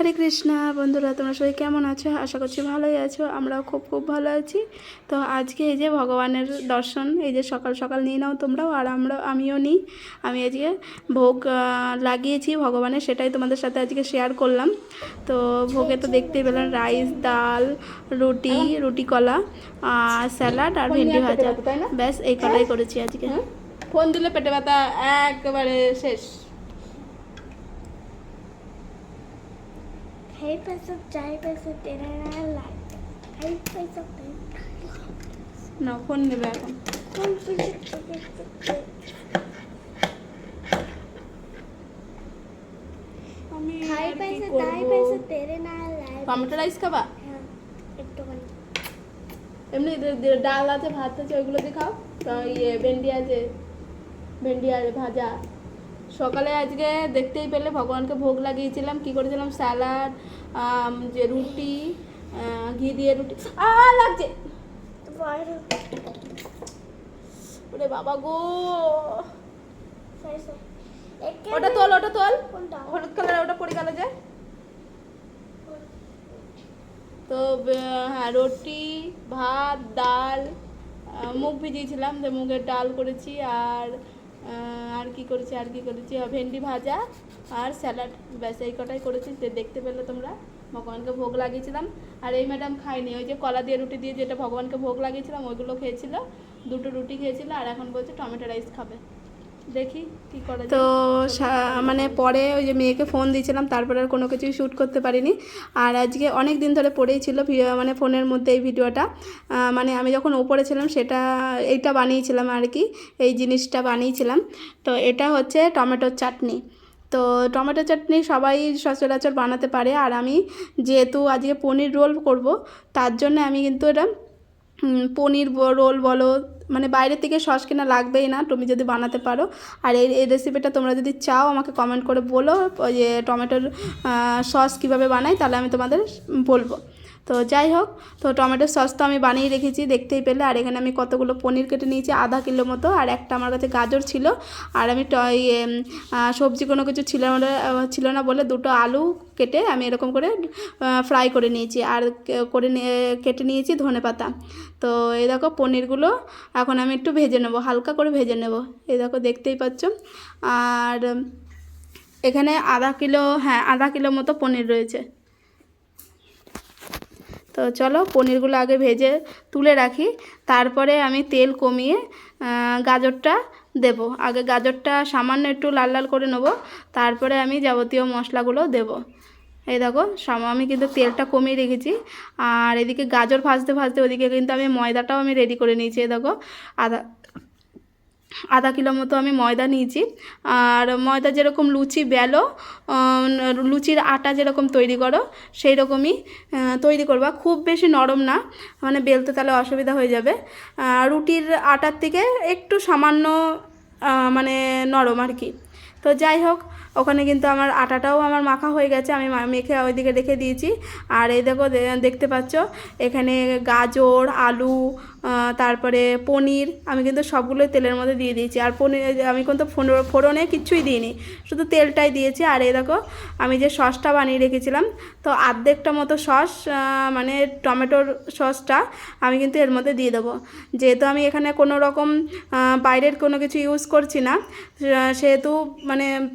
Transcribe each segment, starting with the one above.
হরে কৃষ্ণা বন্ধুরা তোমরা সবাই কেমন আছো? আশা করছি ভালোই আছো আমরাও খুব খুব ভালো আছি। তো আজকে এই যে ভগবানের দর্শন এই যে সকাল সকাল নিয়ে নাও তোমরাও আর আমরা আমিও নিই। আমি আজকে ভোগ লাগিয়েছি ভগবানের সেটাই তোমাদের সাথে আজকে শেয়ার করলাম। তো ভোগে তো দেখতেই পেলাম রাইস ডাল রুটি রুটি কলা আর স্যালাড আর ভেন্ডি ভাজা। তাই না? ব্যাস এই কটাই করেছি আজকে। ফোন দিলে পেটে ব্যথা একেবারে শেষ। Hãy আর phải কি sắp করব? trái phải sắp để ra ra lại tomato rice খাবা হ্যাঁ একটুখানি এমনি দে- দে- ডাল আছে ভাত আছে ওইগুলো দিয়ে খাও তো ইয়ে ভেন্ডি আছে ভেন্ডি আর ভাজা সকালে আজকে দেখতেই পেলে ভগবানকে ভোগ লাগিয়েছিলাম কি করেছিলাম? স্যালাড যে রুটি ঘি দিয়ে রুটি। আ লাগছে! ওরে বাবা গো! ওটা তোল ওটা তোল। হলুদ কালার ওটা পড়ে গেল যে। তো হ্যাঁ রুটি ভাত ডাল মুগ ভিজিয়েছিলাম তো মুগের ডাল করেছি আর আর কি করেছি, আর কি করেছি? ভেন্ডি ভাজা আর স্যালাড। ব্যাস, এই কটাই করেছি। দেখতে পেলে তোমরা। ভগবানকে ভোগ লাগিয়েছিলাম। আর এই ম্যাডাম খাইনি ওই যে কলা দিয়ে রুটি দিয়ে যেটা ভগবানকে ভোগ লাগিয়েছিলাম, ওইগুলো খেয়েছিল। দুটো রুটি খেয়েছিল আর এখন বলছে টমেটো রাইস খাবে। দেখি কি করে তো মানে পরে ওই যে মেয়েকে ফোন দিয়েছিলাম তারপরে আর কোনো কিছুই শ্যুট করতে পারিনি। আর আজকে অনেক দিন ধরে পড়েই ছিল মানে ফোনের মধ্যে এই ভিডিওটা। মানে আমি যখন ওপরে ছিলাম সেটা এইটা বানিয়েছিলাম আর কি এই জিনিসটা বানিয়েছিলাম। তো এটা হচ্ছে টমেটোর চাটনি। তো টমেটো চাটনি সবাই সচরাচর বানাতে পারে। আর আমি যেহেতু আজকে পনির রোল করব তার জন্য আমি কিন্তু এটা পনির রোল বলো মানে বাইরে থেকে সস কেনা লাগবেই না, তুমি যদি বানাতে পারো। আর এই এই রেসিপিটা তোমরা যদি চাও, আমাকে কমেন্ট করে বলো যে টমেটোর সস কীভাবে বানাই, তাহলে আমি তোমাদের বলব। তো যাই হোক, তো টমেটোর সস তো আমি বানিয়ে রেখেছি, দেখতেই পেলে। আর এখানে আমি কতগুলো পনির কেটে নিয়েছি, আধা কিলো মতো। আর একটা আমার কাছে গাজর ছিল। আর আমি সবজি কোনো কিছু ছিল ছিল না বলে দুটো আলু কেটে আমি এরকম করে ফ্রাই করে নিয়েছি। আর করে কেটে নিয়েছি ধনে পাতা। তো এই দেখো পনিরগুলো, এখন আমি একটু ভেজে নেব, হালকা করে ভেজে নেব। এই দেখো দেখতেই পাচ্ছ। আর এখানে আধা কিলো হ্যাঁ আধা কিলো মতো পনির রয়েছে। তো চলো পনিরগুলো আগে ভেজে তুলে রাখি। তারপরে আমি তেল কমিয়ে গাজরটা দেব। আগে গাজরটা সামান্য একটু লাল লাল করে নেব, তারপরে আমি যাবতীয় মশলাগুলো দেব। এই দেখো আমি কিন্তু তেলটা কমিয়ে রেখেছি। আর এদিকে গাজর ভাজতে ভাজতে ওদিকে কিন্তু আমি ময়দাটাও আমি রেডি করে নিয়েছি, এই দেখো। আধা আধা কিলো মতো আমি ময়দা নিয়েছি। আর ময়দা যেরকম লুচি বেলো লুচির আটা যেরকম তৈরি করো সেই রকমই তৈরি করবা। খুব বেশি নরম না মানে বেলতে তাহলে অসুবিধা হয়ে যাবে। রুটির আটার থেকে একটু সামান্য মানে নরম আর কি। তো যাই হোক, ওখানে কিন্তু আমার আটাটাও আমার মাখা হয়ে গেছে, আমি মেখে ওইদিকে রেখে দিয়েছি। আর এই দেখো দেখতে পাচ্ছ, এখানে গাজর, আলু তারপরে পনির, আমি কিন্তু সবগুলোই তেলের মধ্যে দিয়ে দিয়েছি। আর পনির, আমি কিন্তু ফোড়- ফোড়নে কিচ্ছুই দিইনি, শুধু তেলটাই দিয়েছি। আর এই দেখো, আমি যে সসটা বানিয়ে রেখেছিলাম, তো আর্ধেকটা মতো সস মানে টমেটোর সসটা আমি কিন্তু এর মধ্যে দিয়ে দেবো। যেহেতু আমি এখানে কোনো রকম বাইরের কোনো কিছু ইউজ করছি না সেহেতু মানে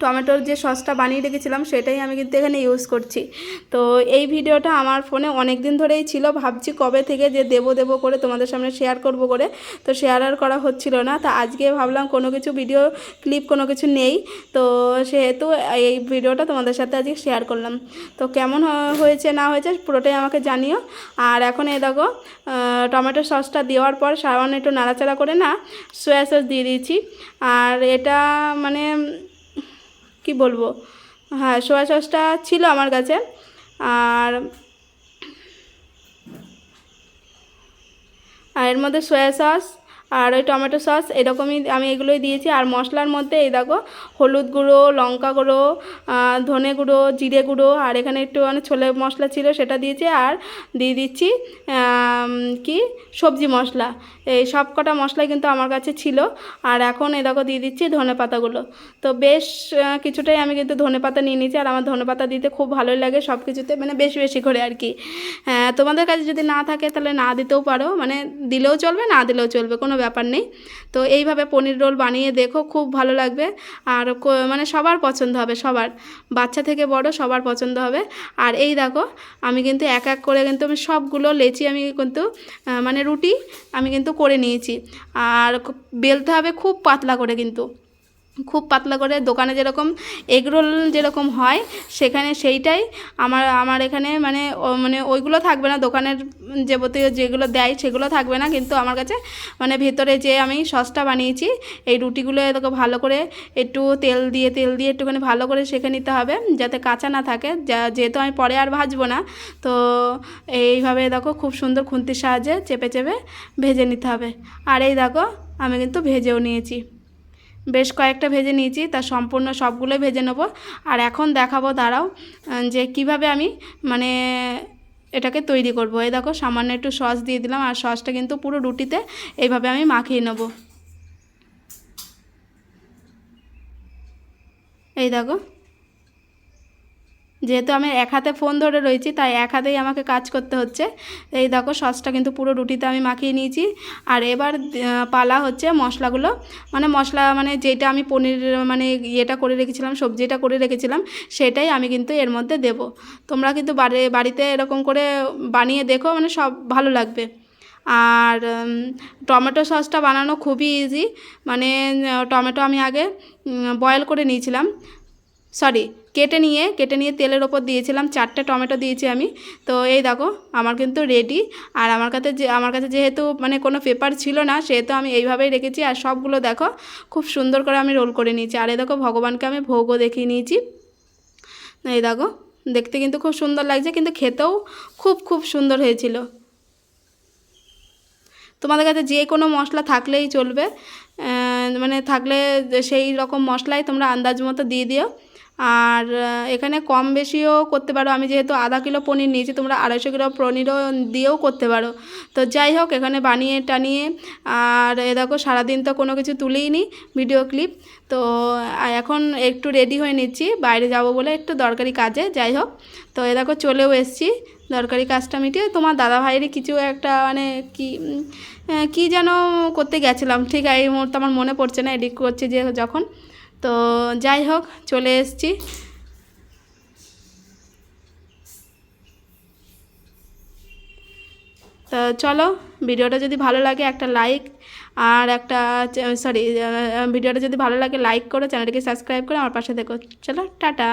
টমেটোর যে সসটা বানিয়ে রেখেছিলাম, সেটাই আমি কিন্তু এখানে ইউজ করছি। তো এই ভিডিওটা আমার ফোনে অনেক দিন ধরেই ছিল, ভাবছি কবে থেকে যে দেবো দেবো করে তোমাদের সামনে শেয়ার করব করে। তো শেয়ার আর করা হচ্ছিল না, তা আজকে ভাবলাম কোনো কিছু ভিডিও ক্লিপ কোনো কিছু নেই। তো সেহেতু এই ভিডিওটা তোমাদের সাথে আজকে শেয়ার করলাম। তো কেমন হয়েছে না হয়েছে পুরোটাই আমাকে জানিও। আর এখন এ দেখো টমেটো সসটা দেওয়ার পর সামান্য একটু নাড়াচাড়া করে না সোয়া সস দিয়ে দিয়েছি। আর এটা মানে কি বলব? হ্যাঁ সোয়া সসটা ছিল আমার কাছে। আর আর এর মধ্যে সোয়া সস আর ওই টমেটো সস এরকমই আমি এগুলোই দিয়েছি। আর মশলার মধ্যে এই দেখো হলুদ গুঁড়ো লঙ্কা গুঁড়ো ধনে গুঁড়ো জিরে গুঁড়ো আর এখানে একটু মানে ছোলে মশলা ছিল সেটা দিয়েছি। আর দিয়ে দিচ্ছি কি? সবজি মশলা। এই সব কটা মশলাই কিন্তু আমার কাছে ছিল। আর এখন এই দেখো দিয়ে দিচ্ছি ধনে পাতাগুলো। তো বেশ কিছুটাই আমি কিন্তু ধনে পাতা নিয়ে নিয়েছি। আর আমার ধনে পাতা দিতে খুব ভালোই লাগে সব কিছুতে মানে বেশি বেশি করে আর কি। হ্যাঁ, তোমাদের কাছে যদি না থাকে তাহলে না দিতেও পারো। মানে দিলেও চলবে না দিলেও চলবে কোনো ব্যাপার নেই। তো এইভাবে পনির রোল বানিয়ে দেখো, খুব ভালো লাগবে। আর মানে সবার পছন্দ হবে, সবার। বাচ্চা থেকে বড় সবার পছন্দ হবে। আর এই দেখো, আমি কিন্তু এক এক করে কিন্তু আমি সবগুলো লেচি আমি কিন্তু মানে রুটি আমি কিন্তু করে নিয়েছি। আর বেলতে হবে খুব পাতলা করে কিন্তু। খুব পাতলা করে দোকানে যেরকম এগরোল যেরকম হয়, সেখানে সেইটাই আমার আমার এখানে মানে মানে ওইগুলো থাকবে না, দোকানের যাবতীয় যেগুলো দেয় সেগুলো থাকবে না, কিন্তু আমার কাছে মানে ভেতরে যে আমি সসটা বানিয়েছি, এই রুটিগুলো এরকম ভালো করে একটু তেল দিয়ে তেল দিয়ে একটুখানি ভালো করে সেঁকে নিতে হবে, যাতে কাঁচা না থাকে, যা, যেহেতু আমি পরে আর ভাজবো না, তো এইভাবে দেখো খুব সুন্দর খুন্তির সাহায্যে চেপে চেপে ভেজে নিতে হবে। আর এই দেখো, আমি কিন্তু ভেজেও নিয়েছি। বেশ কয়েকটা ভেজে নিয়েছি, তা সম্পূর্ণ সবগুলোই ভেজে নেব। আর এখন দেখাবো, দাঁড়াও যে কীভাবে আমি মানে এটাকে তৈরি করব। এই দেখো, সামান্য একটু সস দিয়ে দিলাম, আর সসটা কিন্তু পুরো রুটিতে এইভাবে আমি মাখিয়ে নেব। এই দেখো যেহেতু আমি এক হাতে ফোন ধরে রয়েছি, তাই এক হাতেই আমাকে কাজ করতে হচ্ছে। এই দেখো, সসটা কিন্তু পুরো রুটিতে আমি মাখিয়ে নিয়েছি। আর এবার পালা হচ্ছে মশলাগুলো। মানে মশলা মানে যেটা আমি পনির মানে ইয়েটা করে রেখেছিলাম, সবজিটা করে রেখেছিলাম, সেটাই আমি কিন্তু এর মধ্যে দেব। তোমরা কিন্তু বাড়িতে এরকম করে বানিয়ে দেখো মানে সব ভালো লাগবে। আর টমেটো সসটা বানানো খুবই ইজি মানে টমেটো আমি আগে বয়েল করে নিয়েছিলাম। সরি, কেটে নিয়ে কেটে নিয়ে তেলের ওপর দিয়েছিলাম, চারটে টমেটো দিয়েছি আমি। তো এই দেখো, আমার কিন্তু রেডি আর আমার কাছে যে, আমার কাছে যেহেতু মানে কোনো পেপার ছিল না, সেহেতু আমি এইভাবেই রেখেছি। আর সবগুলো দেখো, খুব সুন্দর করে আমি রোল করে নিয়েছি। আর এই দেখো, ভগবানকে আমি ভোগও দেখিয়ে নিয়েছি। এই দেখো, দেখতে কিন্তু খুব সুন্দর লাগছে, কিন্তু খেতেও খুব খুব সুন্দর হয়েছিল। তোমাদের কাছে যে কোনো মশলা থাকলেই চলবে। মানে থাকলে সেই রকম মশলাই তোমরা আন্দাজ মতো দিয়ে দিও। আর এখানে কম বেশিও করতে পারো। আমি যেহেতু আধা কিলো পনির নিয়েছি, তোমরা আড়াইশো কিলো পনিরও দিয়েও করতে পারো। তো যাই হোক, এখানে বানিয়ে টানিয়ে, আর এ দেখো, সারাদিন তো কোনো কিছু তুলেই নি ভিডিও ক্লিপ। তো এখন একটু রেডি হয়ে নিচ্ছি, বাইরে যাব বলে একটু দরকারি কাজে, যাই হোক। তো এ দেখো, চলেও এসেছি দরকারি কাজটা মিটিয়ে। তোমার দাদা ভাইয়েরই কিছু একটা মানে কি কি যেন করতে গেছিলাম। ঠিক এই মুহূর্তে আমার মনে পড়ছে না, এডিট করছি যে যখন। তো যাই হোক, চলে এসছি। তো চলো, ভিডিওটা যদি ভালো লাগে একটা লাইক আর একটা সরি ভিডিওটা যদি ভালো লাগে, লাইক করো, চ্যানেলটিকে সাবস্ক্রাইব করে, আমার পাশে দেখো চলো, টাটা।